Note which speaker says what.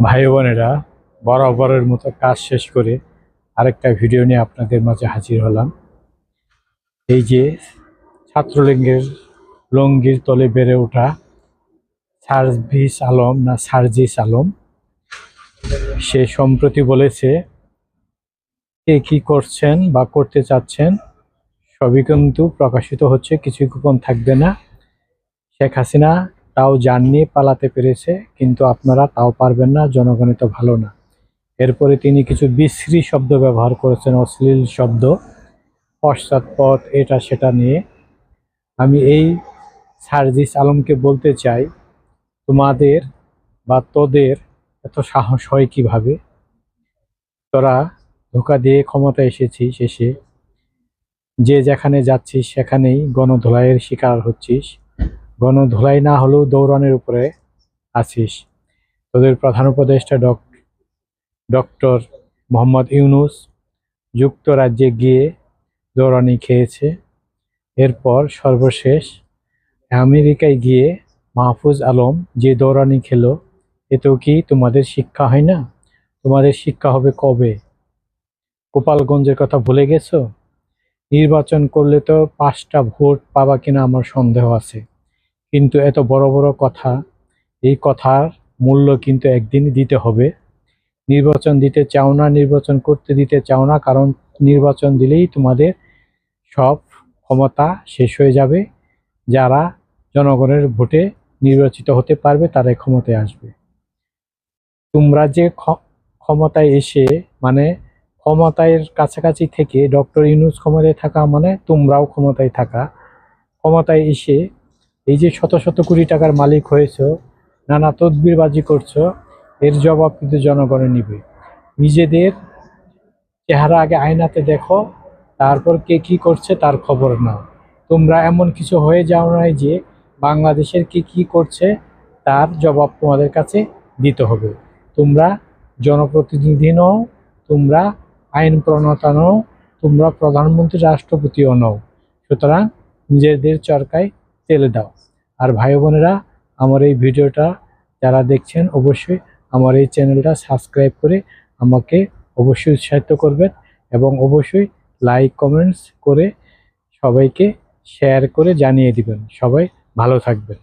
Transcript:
Speaker 1: ভাই বোনেরা, বরাবরের মতো কাজ শেষ করে আরেকটা ভিডিও নিয়ে আপনাদের মাঝে হাজির হলাম। এই যে ছাত্রলিঙ্গের লঙ্গির তলে বেড়ে ওঠা সার্ভিস আলম না সার্জিস আলম, সে সম্প্রতি বলেছে, কে কি করছেন বা করতে চাচ্ছেন, সবই কিন্তু প্রকাশিত হচ্ছে, কিছুই গোপন থাকবে না। শেখ হাসিনা তাও যান নিয়ে পালাতে পেরেছে, কিন্তু আপনারা তাও পারবেন না জনগণে তো ভালো না। এরপরে তিনি কিছু বিশ্রী শব্দ ব্যবহার করেছেন, অশ্লীল শব্দ পশ্চাৎপদ এটা সেটা নিয়ে। আমি এই সার্জিস আলমকে বলতে চাই, তোমাদের বা তোদের এত সাহস হয় কীভাবে? তোরা ধোকা দিয়ে ক্ষমতা এসেছি শেষে যে যেখানে যাচ্ছিস সেখানেই গণধোলাইয়ের শিকার হচ্ছিস। গণধোলাই না হলেও দৌড়ানোর উপরে আছিস। তোদের প্রধান উপদেষ্টা ডক, ডক্টর মোহাম্মদ ইউনুস যুক্তরাজ্যে গিয়ে দৌড়ানি খেয়েছে। এরপর সর্বশেষ আমেরিকায় গিয়ে মাহফুজ আলম যে দৌড়ানি খেলো, এতেও কি তোমাদের শিক্ষা হয় না? তোমাদের শিক্ষা হবে কবে? গোপালগঞ্জের কথা ভুলে গেছো? নির্বাচন করলে তো পাঁচটা ভোট পাবা কিনা আমার সন্দেহ আছে। কিন্তু এত বড় বড় কথা, এই কথার মূল্য কিন্তু একদিন দিতে হবে। নির্বাচন দিতে চাও না, নির্বাচন করতে দিতে চাও না, কারণ নির্বাচন দিলেই তোমাদের সব ক্ষমতা শেষ হয়ে যাবে। যারা জনগণের ভোটে নির্বাচিত হতে পারবে, তারাই ক্ষমতায় আসবে। তোমরা যে ক্ষ- ক্ষমতায় এসে মানে ক্ষমতায়ের কাছাকাছি থেকে ডক্টর ইউনুস ক্ষমতায় থাকা মানে তোমরাও ক্ষমতায় থাকা। ক্ষমতায় এসে এই যে শত শত কোটি টাকার মালিক হয়েছ, নানা তদবিরবাজি করছ, এর জবাব কিন্তু জনগণে নিবে। নিজেদের চেহারা আগে আয়নাতে দেখো, তারপর কে কি করছে তার খবর নাও। তোমরা এমন কিছু হয়ে যাও নাই যে বাংলাদেশের কে কি করছে তার জবাব তোমাদের কাছে দিতে হবে। তোমরা জনপ্রতিনিধি নও, তোমরা আইন প্রণতা নও, তোমরা প্রধানমন্ত্রী, রাষ্ট্রপতিও নও। সুতরাং নিজেদের চরকায় তেলে দাও। আর ভাই বোনেরা, আমার এই ভিডিওটা যারা দেখছেন, অবশ্যই আমার এই চ্যানেলটা সাবস্ক্রাইব করে আমাকে অবশ্যই উৎসাহিত করবেন এবং অবশ্যই লাইক, কমেন্টস করে সবাইকে শেয়ার করে জানিয়ে দিবেন। সবাই ভালো থাকবেন।